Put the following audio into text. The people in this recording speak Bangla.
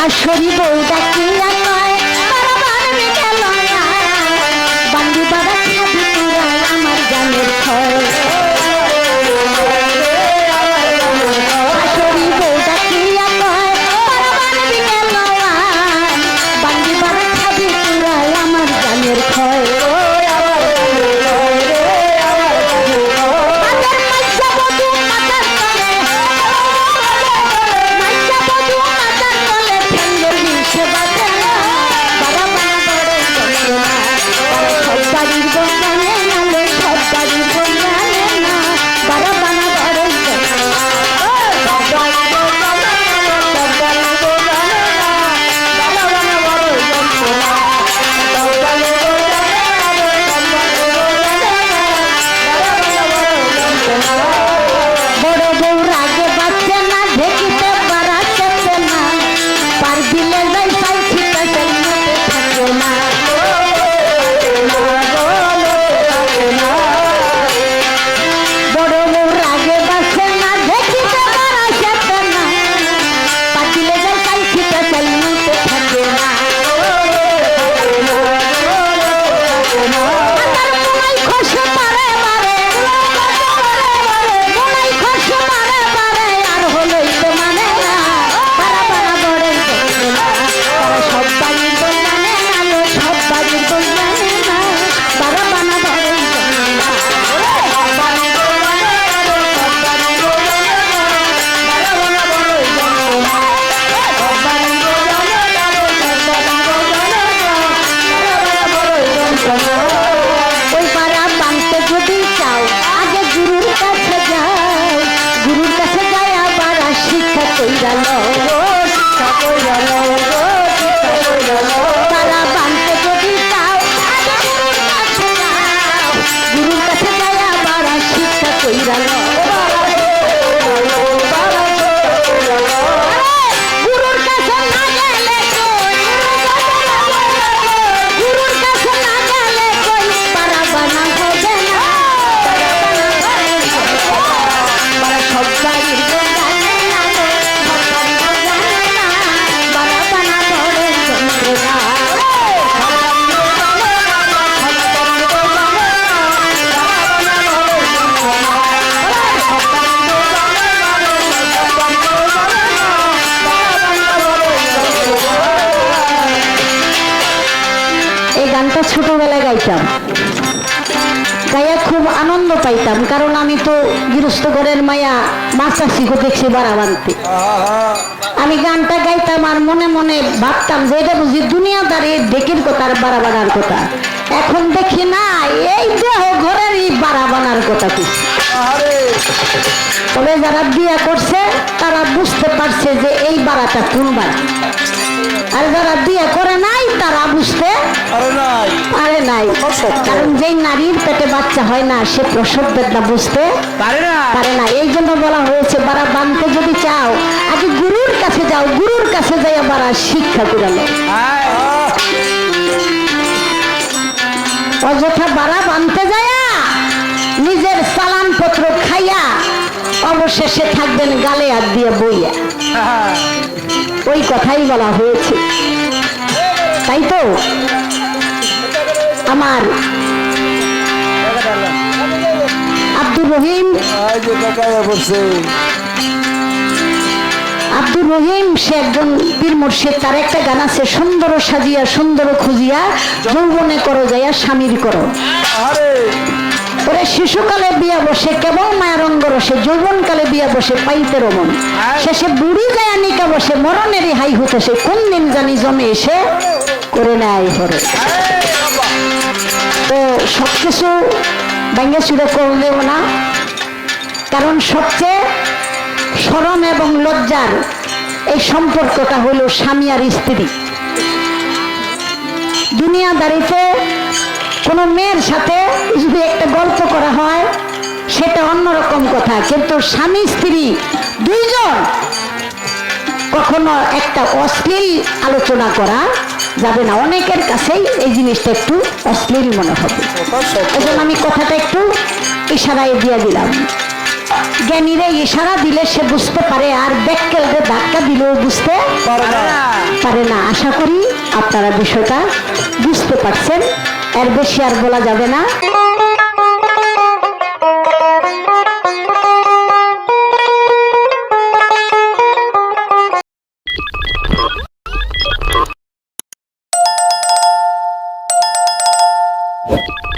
শাশুড়ি বউ ডাকিয়া ছোটবেলায় গাইতাম। গাইয়া খুব আনন্দ পাইতাম, কারণ আমি তো গৃহস্থ ঘরের মায়া মাছ চাষিকে দেখছি বাড়া বানতে। আমি গানটা গাইতাম আর মনে মনে ভাবতাম যে এটা বুঝি দুনিয়াদারি ডেকের কথা আর বাড়া বানার কথা। এখন দেখি না, এই দেহ ঘরেরই বাড়া বানার কথা কিছু তবে যারা বিয়ে করছে, তারা বুঝতে পারছে যে এই বাড়াটা কোন বাড়া। আর যারা বিয়ে করে নাই তারা বুঝতে আরে নাই। পারে নাই। কারণ যেই নারীর পেটে বাচ্চা হয় না সে প্রসব বেদনা বুঝতে পারে না। পারে না। এই জন্য বলা হয়েছে বারা বানতে যদি চাও আগে গুরুর কাছে যাও গুরুর কাছে যাইয়া বারা শিক্ষা করালো। অযথা বারা বানতে যায়া নিজের সালান পত্র খাইয়া অবশেষে থাকবেন গালে হাত দিয়ে বইয়া। ওই কথাই বলা হয়েছে। তাই তো? আমার আব্দুর রহিম। আব্দুর রহিম সে একজন পীর মুর্শিদ তার একটা গান আছে সুন্দর সাজিয়া সুন্দর খুঁজিয়া যৌবনে করো যাইয়া স্বামীর করো। ওরে শিশুকালে বিয়া বসে কেবল মায়ের অঙ্গ রসে যৌবনকালে বিয়া বসে পাইতে রমন শেষে বুড়ি যায় নিকা বসে মরণেরই হাই হতেছে কোন দিন জানি জমে এসে করে নেয় হরে তো সবকিছু ভেঙে চুরে করলেও না কারণ সবচেয়ে সরম এবং লজ্জার এই সম্পর্কটা হলো স্বামী আর স্ত্রী। দুনিয়াদারিতে কোনো মেয়ের সাথে কিন্তু স্বামী স্ত্রী দুইজন কখনো একটা অশ্লীল আলোচনা করা যাবে না। অনেকের কাছেই এই জিনিসটা একটু অশ্লীল মনে হবে। এবং আমি কথাটা একটু ইশারায় দিয়ে দিলাম। জ্ঞানীরা ইশারা দিলে সে বুঝতে পারে আর ব্যাককেলরে ধাক্কা দিলেও বুঝতে না। পারে না। আশা করি আপনারা বিষয়টা বুঝতে পারছেন। এর বেশি আর বলা যাবে না। What?